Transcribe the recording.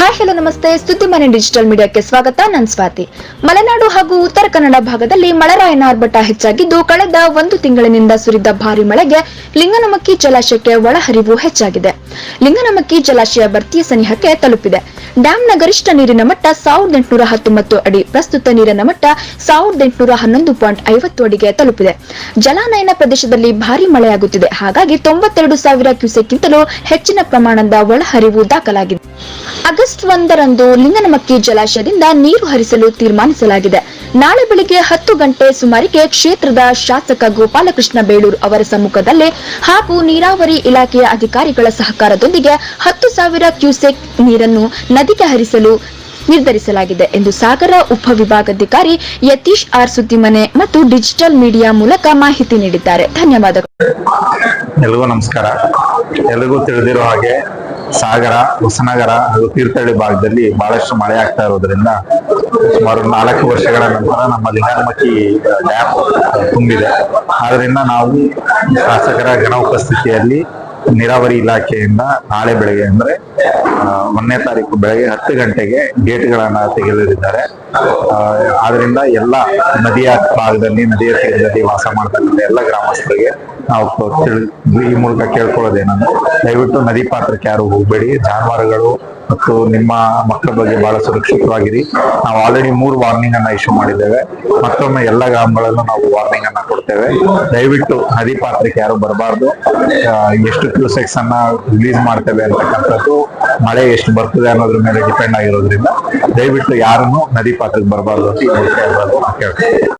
Hi hello ನಮಸ್ತೆ. ಸುದ್ದಿಮನೆ digital ಮೀಡಿಯಾಕ್ಕೆ ಸ್ವಾಗತ. ನಾನು ಸ್ವಾತಿ. ಮಲೆನಾಡು ಹಾಗೂ ಉತ್ತರ ಕನ್ನಡ ಭಾಗದಲ್ಲಿ ಮಳೆರಾಯನ ಆರ್ಭಟ ಹೆಚ್ಚಾಗಿದ್ದು, ಕಳೆದ ಒಂದು ತಿಂಗಳಿನಿಂದ ಸುರಿದ ಭಾರಿ ಮಳೆಗೆ ಲಿಂಗನಮಕ್ಕಿ ಜಲಾಶಯಕ್ಕೆ ಒಳಹರಿವು ಹೆಚ್ಚಾಗಿದೆ. ಲಿಂಗನಮಕ್ಕಿ ಜಲಾಶಯ ಭರ್ತಿಯ ಸನಿಹಕ್ಕೆ ತಲುಪಿದೆ. ಡ್ಯಾಂನ ಗರಿಷ್ಠ ನೀರಿನ ಮಟ್ಟ ಸಾವಿರದ ಎಂಟುನೂರ ಹತ್ತೊಂಬತ್ತು ಅಡಿ, ಪ್ರಸ್ತುತ ನೀರಿನ ಮಟ್ಟ ಸಾವಿರದ ಎಂಟುನೂರ ಹನ್ನೊಂದು ಪಾಯಿಂಟ್ ಐವತ್ತು ಅಡಿಗೆ ತಲುಪಿದೆ. ಜಲಾನಯನ ಪ್ರದೇಶದಲ್ಲಿ ಭಾರಿ ಮಳೆಯಾಗುತ್ತಿದೆ. ಹಾಗಾಗಿ ತೊಂಬತ್ತೆರಡು ಸಾವಿರ ಕ್ಯೂಸೆಕ್ಗಿಂತಲೂ ಹೆಚ್ಚಿನ ಪ್ರಮಾಣದ ಒಳಹರಿವು ದಾಖಲಾಗಿದೆ. ಒಂದರಂದು ಲಿಂಗನಮಕ್ಕಿ ಜಲಾಶಯದಿಂದ ನೀರು ಹರಿಸಲು ತೀರ್ಮಾನಿಸಲಾಗಿದೆ. ನಾಳೆ ಬೆಳಿಗ್ಗೆ ಹತ್ತು ಗಂಟೆ ಸುಮಾರಿಗೆ ಕ್ಷೇತ್ರದ ಶಾಸಕ ಗೋಪಾಲಕೃಷ್ಣ ಬೇಳೂರು ಅವರ ಸಮ್ಮುಖದಲ್ಲಿ ಹಾಗೂ ನೀರಾವರಿ ಇಲಾಖೆಯ ಅಧಿಕಾರಿಗಳ ಸಹಕಾರದೊಂದಿಗೆ ಹತ್ತು ಸಾವಿರ ಕ್ಯೂಸೆಕ್ ನೀರನ್ನು ನದಿಗೆ ಹರಿಸಲು ನಿರ್ಧರಿಸಲಾಗಿದೆ ಎಂದು ಸಾಗರ ಉಪವಿಭಾಗಾಧಿಕಾರಿ ಯತೀಶ್ ಆರ್ ಸುದ್ದಿಮನೆ ಮತ್ತು ಡಿಜಿಟಲ್ ಮೀಡಿಯಾ ಮೂಲಕ ಮಾಹಿತಿ ನೀಡಿದ್ದಾರೆ. ಧನ್ಯವಾದಗಳು. ಎಲ್ಲರಿಗೂ ನಮಸ್ಕಾರ. ಎಲ್ಲರಿಗೂ ತಿಳಿದಿರೋ ಹಾಗೆ ಸಾಗರ, ಹೊಸನಗರ ಹಾಗೂ ತೀರ್ಥಹಳ್ಳಿ ಭಾಗದಲ್ಲಿ ಬಹಳಷ್ಟು ಮಳೆ ಆಗ್ತಾ ಇರೋದ್ರಿಂದ ಸುಮಾರು ನಾಲ್ಕು ವರ್ಷಗಳ ನಂತರ ನಮ್ಮ ಲಿಂಗನಮಕ್ಕಿ ಡ್ಯಾಮ್ ತುಂಬಿದೆ. ಆದ್ರಿಂದ ನಾವು ಶಾಸಕರ ಗಣ ಉಪಸ್ಥಿತಿಯಲ್ಲಿ ನೀರಾವರಿ ಇಲಾಖೆಯಿಂದ ನಾಳೆ ಬೆಳಗ್ಗೆ ಅಂದ್ರೆ ಒಂದನೇ ತಾರೀಕು ಬೆಳಗ್ಗೆ ಹತ್ತು ಗಂಟೆಗೆ ಗೇಟ್ಗಳನ್ನ ತೆಗೆದಿದ್ದಾರೆ. ಆದ್ರಿಂದ ಎಲ್ಲ ನದಿಯ ಭಾಗದಲ್ಲಿ, ನದಿಯ ತೀರದಲ್ಲಿ ವಾಸ ಮಾಡ್ತಕ್ಕಂಥ ಎಲ್ಲ ಗ್ರಾಮಸ್ಥರಿಗೆ ನಾವು ಈ ಮೂಲಕ ಕೇಳ್ಕೊಳ್ಳೋದೇನಂದ್ರೆ, ದಯವಿಟ್ಟು ನದಿ ಪಾತ್ರಕ್ಕೆ ಯಾರು ಹೋಗ್ಬೇಡಿ. ಜಾನುವಾರುಗಳು ಮತ್ತು ನಿಮ್ಮ ಮಕ್ಕಳ ಬಗ್ಗೆ ಬಹಳ ಸುರಕ್ಷಿತವಾಗಿರಿ. ನಾವು ಆಲ್ರೆಡಿ ಮೂರು ವಾರ್ನಿಂಗ್ ಅನ್ನ ಇಶ್ಯೂ ಮಾಡಿದ್ದೇವೆ. ಮತ್ತೊಮ್ಮೆ ಎಲ್ಲ ಗ್ರಾಮಗಳಲ್ಲೂ ನಾವು ವಾರ್ನಿಂಗ್ ಅನ್ನ ಕೊಡ್ತೇವೆ. ದಯವಿಟ್ಟು ನದಿ ಪಾತ್ರಕ್ಕೆ ಯಾರು ಬರಬಾರ್ದು. ಎಷ್ಟು ಕ್ಯೂಸೆಕ್ಸ್ ಅನ್ನ ರಿಲೀಸ್ ಮಾಡ್ತೇವೆ ಅಂತಕ್ಕಂಥದ್ದು ಮಳೆ ಎಷ್ಟು ಬರ್ತದೆ ಅನ್ನೋದ್ರ ಮೇಲೆ ಡಿಪೆಂಡ್ ಆಗಿರೋದ್ರಿಂದ ದಯವಿಟ್ಟು ಯಾರನ್ನು ನದಿ ಪಾತ್ರಕ್ಕೆ ಬರಬಾರ್ದು ಅಂತ ಕೇಳ್ತೇವೆ